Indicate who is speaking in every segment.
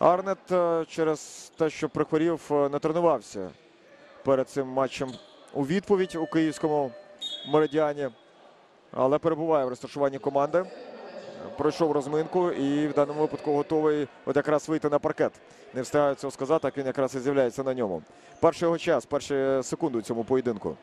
Speaker 1: Арнет е, через те, що прихворів, е, не тренувався перед цим матчем у відповідь у київському меридіані, але перебуває в розташуванні команди. Пройшов розминку і в даному випадку готовий от якраз вийти на паркет. Не встигаю цього сказати, так він якраз і з'являється на ньому. Перший його час, перші секунди у цьому поєдинку.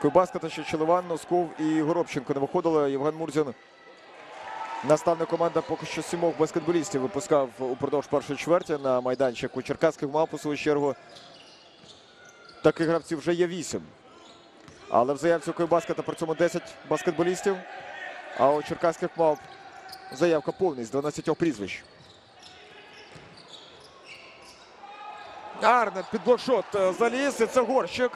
Speaker 1: Куйбаска та ще Челиван, Носков і Горобченко не виходили. Євген Мурзін, наставник команди поки що сімох баскетболістів випускав упродовж першої чверті на майданчик у Черкаських мав по свою чергу. Таких гравців вже є вісім. Але в заявці у Куйбаскета при цьому 10 баскетболістів. А у Черкаських мав заявка повність 12 прізвищ. Арнет під блокшот е, заліз. І це горщик.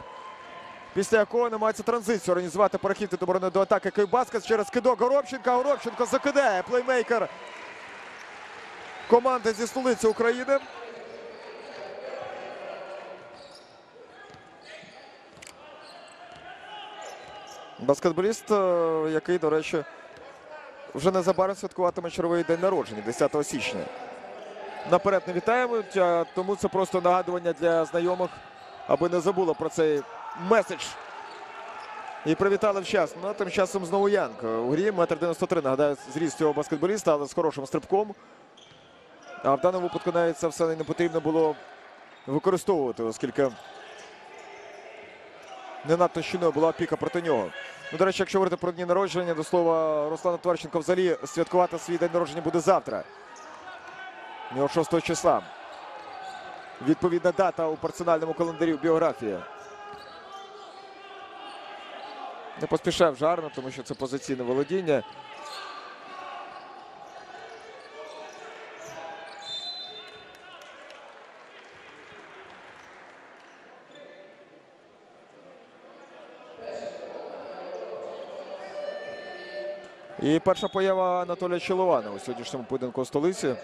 Speaker 1: Після якого намагається транзицію організувати перехід від оборони до атаки Київбаскет через кидок Горобченка. Горобченко закидає плеймейкер команди зі столиці України. Баскетболіст, е, який, до речі, вже незабаром святкуватиме черговий день народження 10 січня. Наперед не вітаємо, тому це просто нагадування для знайомих, аби не забули про цей меседж. І привітали вчасно. Ну, тим часом знову Янг. У грі метр 93, нагадаю, зріст цього баскетболіста, але з хорошим стрибком. А в даному випадку навіть це все не потрібно було використовувати, оскільки не надто щільною була опіка проти нього. Ну, до речі, якщо говорити про дні народження, до слова, Руслана Тверченко взагалі святкувати свій день народження буде завтра. У нього 6 числа. Відповідна дата у персональному календарі в біографії. Не поспішав жарно, тому що це позиційне володіння. І перша поява Анатолія Чолована у сьогоднішньому поєдинку у столиці.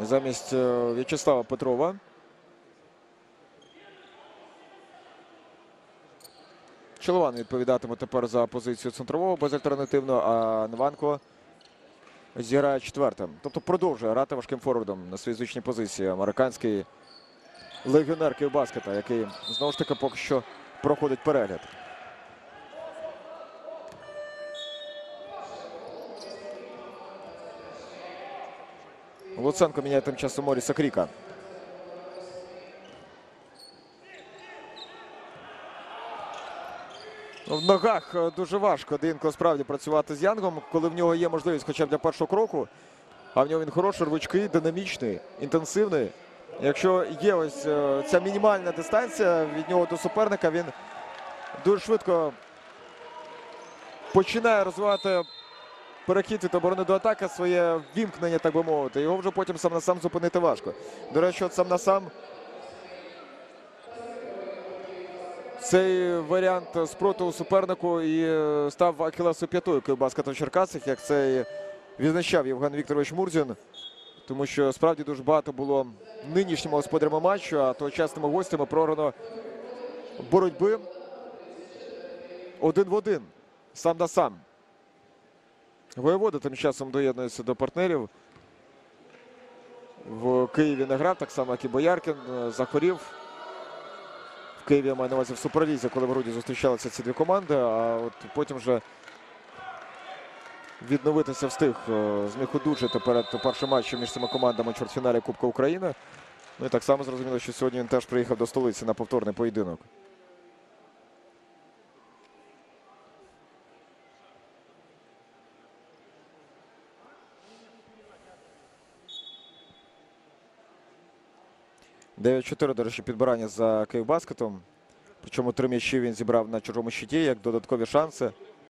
Speaker 1: Замість е, В'ячеслава Петрова. Чолован відповідатиме тепер за позицію центрового безальтернативно, а Нванко зіграє четвертим. Тобто продовжує грати важким форвардом на своїй звичній позиції. Американський легіонер Київбаскета, який знову ж таки поки що проходить перегляд. Луценко міняє тим часом Моріса Кріка. В ногах е, дуже важко Динко справді працювати з Янгом, коли в нього є можливість хоча б для першого кроку. А в нього він хороший, рвучкий, динамічний, інтенсивний. Якщо є ось е, ця мінімальна дистанція від нього до суперника, він дуже швидко починає розвивати перехід від оборони до атаки, своє вімкнення, так би мовити. Його вже потім сам на сам зупинити важко. До речі, от сам на сам цей варіант спротиву супернику і е, став Ахілесою п'ятою Київбаскету Черкасих, як це відзначав Євген Вікторович Мурзін. Тому що справді дуже багато було нинішніми господарями матчу, а тогочасними гостями програно боротьби один в один, сам на сам. Воєвода тим часом доєднується до партнерів. В Києві не грав, так само, як і Бояркін. е, Захворів. Києві я маю на увазі в Суперлізі, коли в груді зустрічалися ці дві команди. А от потім вже відновитися встиг. е, Зміг одужати перед першим матчем між цими командами чвертьфіналі Кубка України. Ну і так само зрозуміло, що сьогодні він теж приїхав до столиці на повторний поєдинок. Дев'ять 4 до речі, підбирання за Київбаскетом. Причому три м'ячі він зібрав на чужому щиті як додаткові шанси.